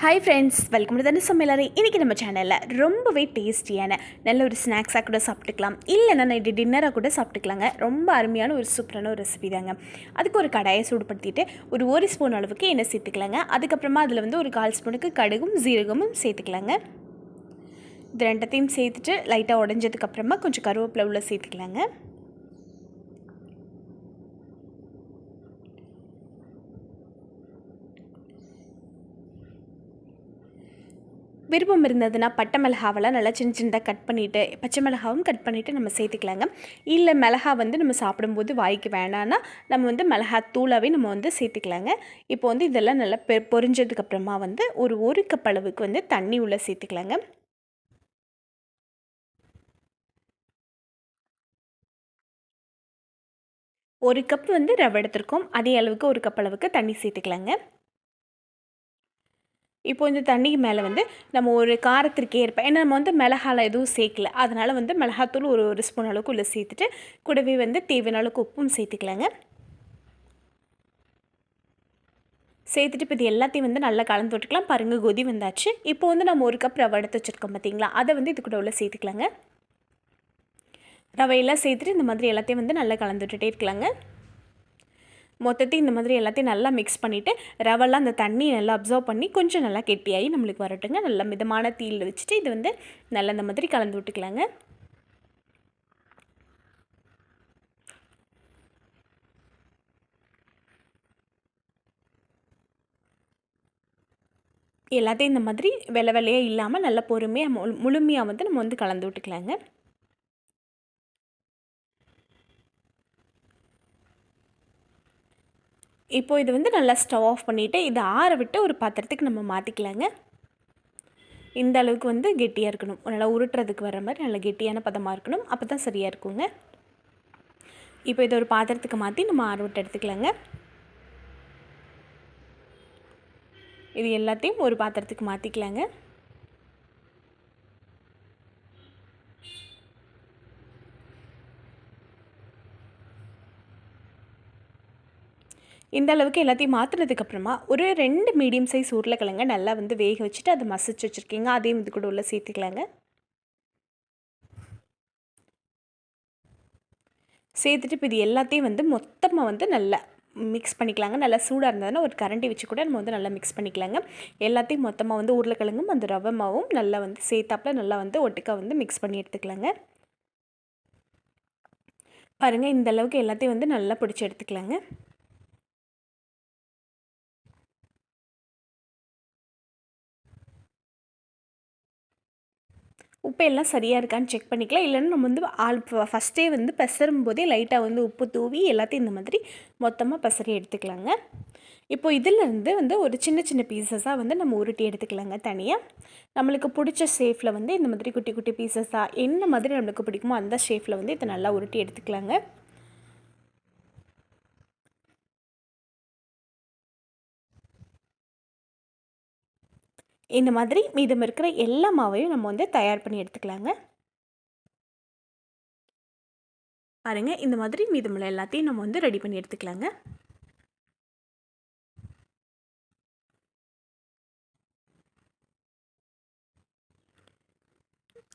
Hi friends welcome to தனி சமையலறை இன்றைக்கி நம்ம சேனலில் ரொம்பவே டேஸ்டியான நல்ல ஒரு ஸ்நாக்ஸாக கூட சாப்பிட்டுக்கலாம். இல்லைன்னா நைட்டு டின்னராக கூட சாப்பிட்டுக்கலாங்க. ரொம்ப அருமையான ஒரு சூப்பரான ஒரு ரெசிபி தாங்க. அதுக்கு ஒரு கடாயை சூடுபடுத்திட்டு ஒரு ஒரு ஸ்பூன் அளவுக்கு எண்ணெய் சேர்த்துக்கலாங்க. அதுக்கப்புறமா அதில் வந்து ஒரு கால் ஸ்பூனுக்கு கடுகும் ஜீரகமும் சேர்த்துக்கலாங்க. இது ரெண்டத்தையும் சேர்த்துட்டு லைட்டாக உடஞ்சதுக்கப்புறமா கொஞ்சம் கருவேப்பிலை உள்ள சேர்த்துக்கலாங்க. விருப்பம் இருந்ததுன்னா பட்டை மிளகாவெல்லாம் நல்லா சின்ன சின்னதாக கட் பண்ணிவிட்டு பச்சை மிளகாவும் கட் பண்ணிவிட்டு நம்ம சேர்த்துக்கலாங்க. இல்லை மிளகா வந்து நம்ம சாப்பிடும்போது வாய்க்கு வேணான்னா நம்ம வந்து மிளகா தூளாகவே நம்ம வந்து சேர்த்துக்கலாங்க. இப்போ வந்து இதெல்லாம் நல்லா பெ பொரிஞ்சதுக்கப்புறமா வந்து ஒரு ஒரு கப் அளவுக்கு வந்து தண்ணி உள்ளே சேர்த்துக்கலாங்க. ஒரு கப் வந்து ரவை எடுத்திருக்கோம். அதே அளவுக்கு ஒரு கப் அளவுக்கு தண்ணி சேர்த்துக்கலாங்க. இப்போ இந்த தண்ணிக்கு மேலே வந்து நம்ம ஒரு காரத்திற்கு ஏற்ப ஏன்னா நம்ம வந்து மிளகாலாம் எதுவும் சேர்க்கல. அதனால் வந்து மிளகாத்தூள் ஒரு ஒரு ஸ்பூன் அளவுக்கு உள்ளே சேர்த்துட்டு கூடவே வந்து தேவையான அளவுக்கு உப்பும் சேர்த்துக்கலாங்க. சேர்த்துட்டு இப்போ இது எல்லாத்தையும் வந்து நல்லா கலந்து விட்டுக்கலாம். பாருங்கள் கொதி வந்தாச்சு. இப்போ வந்து நம்ம ஒரு கப் ரவை எடுத்து வச்சுருக்கோம் பார்த்தீங்களா? அதை வந்து இது கூட உள்ள சேர்த்துக்கலாங்க. ரவையெல்லாம் சேர்த்துட்டு இந்த மாதிரி எல்லாத்தையும் வந்து நல்லா கலந்து விட்டுட்டே இருக்கலாங்க. மொத்தத்தையும் இந்த மாதிரி எல்லாத்தையும் நல்லா மிக்ஸ் பண்ணிவிட்டு ரவெல்லாம் அந்த தண்ணி நல்லா அப்சர்வ் பண்ணி கொஞ்சம் நல்லா கெட்டியாகி நம்மளுக்கு வரட்டுங்க. நல்லா மிதமான தீயில் வச்சுட்டு இது வந்து நல்லா இந்த மாதிரி கலந்து விட்டுக்கலாங்க. எல்லாத்தையும் இந்த மாதிரி வெள்ளை வெள்ளையாக இல்லாமல் நல்லா பொறுமையாக முழு முழுமையாக வந்து நம்ம வந்து கலந்து விட்டுக்கலாங்க. இப்போது இது வந்து நல்லா ஸ்டவ் ஆஃப் பண்ணிவிட்டு இதை ஆற விட்டு ஒரு பாத்திரத்துக்கு நம்ம மாற்றிக்கலாங்க இந்த அளவுக்கு வந்து கெட்டியாக இருக்கணும். நல்லா உருட்டுறதுக்கு வர மாதிரி நல்லா கெட்டியான பதமாக இருக்கணும். அப்போ தான் சரியாக இருக்குங்க. இப்போ இதை ஒரு பாத்திரத்துக்கு மாற்றி நம்ம ஆற விட்டு எடுத்துக்கலாங்க. இது எல்லாத்தையும் ஒரு பாத்திரத்துக்கு மாற்றிக்கலாங்க இந்த அளவுக்கு எல்லாத்தையும் மாற்றினதுக்கப்புறமா ஒரு ரெண்டு மீடியம் சைஸ் உருளைக்கிழங்க நல்லா வந்து வேக வச்சுட்டு அதை மசிச்சு வச்சுருக்கீங்க. அதையும் இது கூட உள்ளே சேர்த்துக்கலாங்க. சேர்த்துட்டு இப்போ இது எல்லாத்தையும் வந்து மொத்தமாக வந்து நல்லா மிக்ஸ் பண்ணிக்கலாங்க. நல்லா சூடாக இருந்ததுன்னா ஒரு கரண்டி வச்சு கூட நம்ம வந்து நல்லா மிக்ஸ் பண்ணிக்கலாங்க. எல்லாத்தையும் மொத்தமாக வந்து உருளைக்கிழங்கும் அந்த ரவமாவும் நல்லா வந்து சேர்த்தாப்பில் நல்லா வந்து ஒட்டுக்கா வந்து மிக்ஸ் பண்ணி எடுத்துக்கலாங்க. பாருங்கள் இந்த அளவுக்கு எல்லாத்தையும் வந்து நல்லா பிடிச்சி எடுத்துக்கலாங்க. உப்பு எல்லாம் சரியாக இருக்கான்னு செக் பண்ணிக்கலாம். இல்லைன்னா நம்ம வந்து ஆள் ஃபஸ்ட்டே வந்து பெசரும் போதே லைட்டாக வந்து உப்பு தூவி எல்லாத்தையும் இந்த மாதிரி மொத்தமாக பெசரி எடுத்துக்கலாங்க. இப்போ இதிலேருந்து வந்து ஒரு சின்ன சின்ன பீசஸாக வந்து நம்ம உருட்டி எடுத்துக்கலாங்க தனியாக நம்மளுக்கு பிடிச்ச ஷேஃபில் வந்து இந்த மாதிரி குட்டி குட்டி பீசஸாக என்ன மாதிரி நம்மளுக்கு பிடிக்குமோ அந்த ஷேஃபில் வந்து இதை நல்லா உருட்டி எடுத்துக்கலாங்க. இந்த மாதிரி மீதம் இருக்கிற எல்லா மாவையும் நம்ம வந்து தயார் பண்ணி எடுத்துக்கலாங்க. பாருங்கள் இந்த மாதிரி மீதமுள்ள எல்லாத்தையும் நம்ம வந்து ரெடி பண்ணி எடுத்துக்கலாங்க.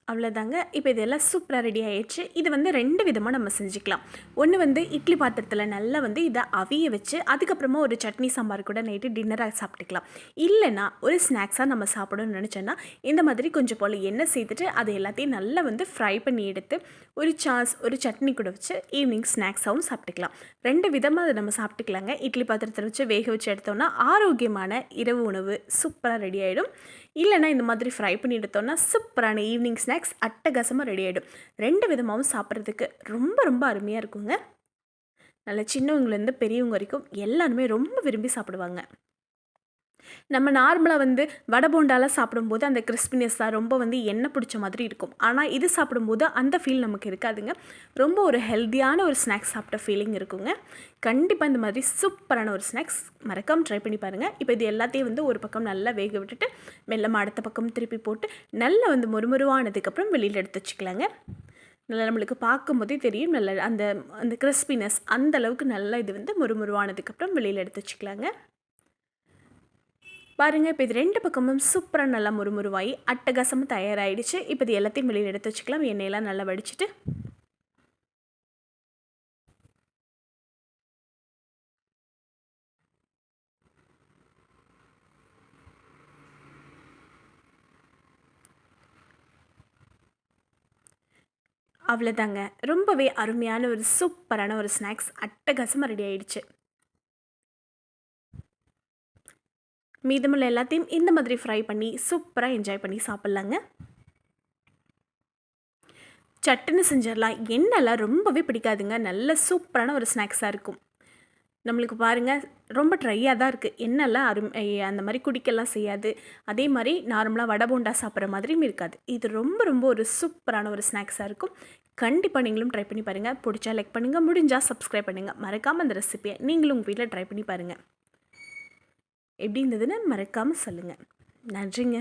அவ்வளோதாங்க இப்போ இதெல்லாம் சூப்பராக ரெடி ஆயிடுச்சு. இது வந்து ரெண்டு விதமாக நம்ம செஞ்சுக்கலாம். ஒன்று வந்து இட்லி பாத்திரத்தில் நல்லா வந்து இதை அவிய வச்சு அதுக்கப்புறமா ஒரு சட்னி சாம்பார் கூட நைட்டு டின்னராக சாப்பிட்டுக்கலாம். இல்லைனா ஒரு ஸ்நாக்ஸாக நம்ம சாப்பிடணும்னு நினச்சோன்னா இந்த மாதிரி கொஞ்சம் போல் எண்ணெய் சேர்த்துட்டு அதை எல்லாத்தையும் நல்லா வந்து ஃப்ரை பண்ணி எடுத்து ஒரு சாஸ் ஒரு சட்னி கூட வச்சு ஈவினிங் ஸ்நாக்ஸாகவும் சாப்பிட்டுக்கலாம். ரெண்டு விதமாக அதை நம்ம சாப்பிட்டுக்கலாங்க. இட்லி பாத்திரத்தில் வச்சு வேக வச்சு எடுத்தோம்னா ஆரோக்கியமான இரவு உணவு சூப்பராக ரெடி ஆகிடும் இல்லைனா இந்த மாதிரி ஃப்ரை பண்ணி எடுத்தோன்னா சூப்பரான ஈவினிங் ஸ்நாக்ஸ் அட்டகாசமாக ரெடி ஆகிடும் ரெண்டு விதமாகவும் சாப்பிட்றதுக்கு ரொம்ப ரொம்ப அருமையாக இருக்குங்க. நல்ல சின்னவங்கலேருந்து பெரியவங்க வரைக்கும் எல்லாருமே ரொம்ப விரும்பி சாப்பிடுவாங்க. நம்ம நார்மலாக வந்து வடை போண்டாலாம் சாப்பிடும்போது அந்த கிறிஸ்பினஸ்ஸாக ரொம்ப வந்து எண்ணெய் பிடிச்ச மாதிரி இருக்கும். ஆனால் இது சாப்பிடும்போது அந்த ஃபீல் நமக்கு இருக்காதுங்க. ரொம்ப ஒரு ஹெல்த்தியான ஒரு ஸ்நாக்ஸ் சாப்பிட்ட ஃபீலிங் இருக்குங்க. கண்டிப்பாக இந்த மாதிரி சூப்பரான ஒரு ஸ்நாக்ஸ் மறக்காமல் ட்ரை பண்ணி பாருங்கள் இப்போ இது எல்லாத்தையும் வந்து ஒரு பக்கம் நல்லா வேக விட்டுட்டு மெல்லமாக அடுத்த பக்கம் திருப்பி போட்டு நல்லா வந்து முறுமுருவானதுக்கப்புறம் வெளியில் எடுத்து வச்சுக்கலாங்க. நல்லா நம்மளுக்கு பார்க்கும்போதே தெரியும். நல்ல அந்த அந்த கிறிஸ்பினஸ் அந்த அளவுக்கு நல்லா இது வந்து மொறுமுருவானதுக்கப்புறம் வெளியில் எடுத்து வச்சுக்கலாங்க. பாருங்கள் இப்போ இது ரெண்டு பக்கமும் சூப்பராக நல்லா முறுமுறுவாகி அட்டகாசமாக தயாராகிடுச்சு இப்போ இது எல்லாத்தையும் வெளியில் எடுத்து வச்சுக்கலாம். எண்ணெயெல்லாம் நல்லா வடிச்சிட்டு. அவ்வளோதாங்க ரொம்பவே அருமையான ஒரு சூப்பரான ஒரு ஸ்நாக்ஸ் அட்டகாசமாக ரெடி ஆகிடுச்சு மீதமுள்ள எல்லாத்தையும் இந்த மாதிரி ஃப்ரை பண்ணி சூப்பராக என்ஜாய் பண்ணி சாப்பிட்லாங்க. சட்டுன்னு செஞ்சிடலாம். எண்ணெய்லாம் ரொம்பவே பிடிக்காதுங்க. நல்ல சூப்பரான ஒரு ஸ்நாக்ஸாக இருக்கும். நம்மளுக்கு பாருங்கள் ரொம்ப ட்ரையாக தான் இருக்குது எண்ணெய்லாம் அருமை அந்த மாதிரி குடிக்கலாம் செய்யாது. அதே மாதிரி நார்மலாக வடை போண்டா சாப்பிட்ற மாதிரியும் இருக்காது. இது ரொம்ப ரொம்ப ஒரு சூப்பரான ஒரு ஸ்நாக்ஸாக இருக்கும். கண்டிப்பாக நீங்களும் ட்ரை பண்ணி பாருங்கள் பிடிச்சா லைக் பண்ணுங்கள் முடிஞ்சால் சப்ஸ்கிரைப் பண்ணுங்கள் மறக்காமல் அந்த ரெசிபியை நீங்களும் உங்கள் வீட்டில் ட்ரை பண்ணி பாருங்கள் எப்படி இருந்ததுன்னு மறக்காமல் சொல்லுங்கள் நன்றிங்க.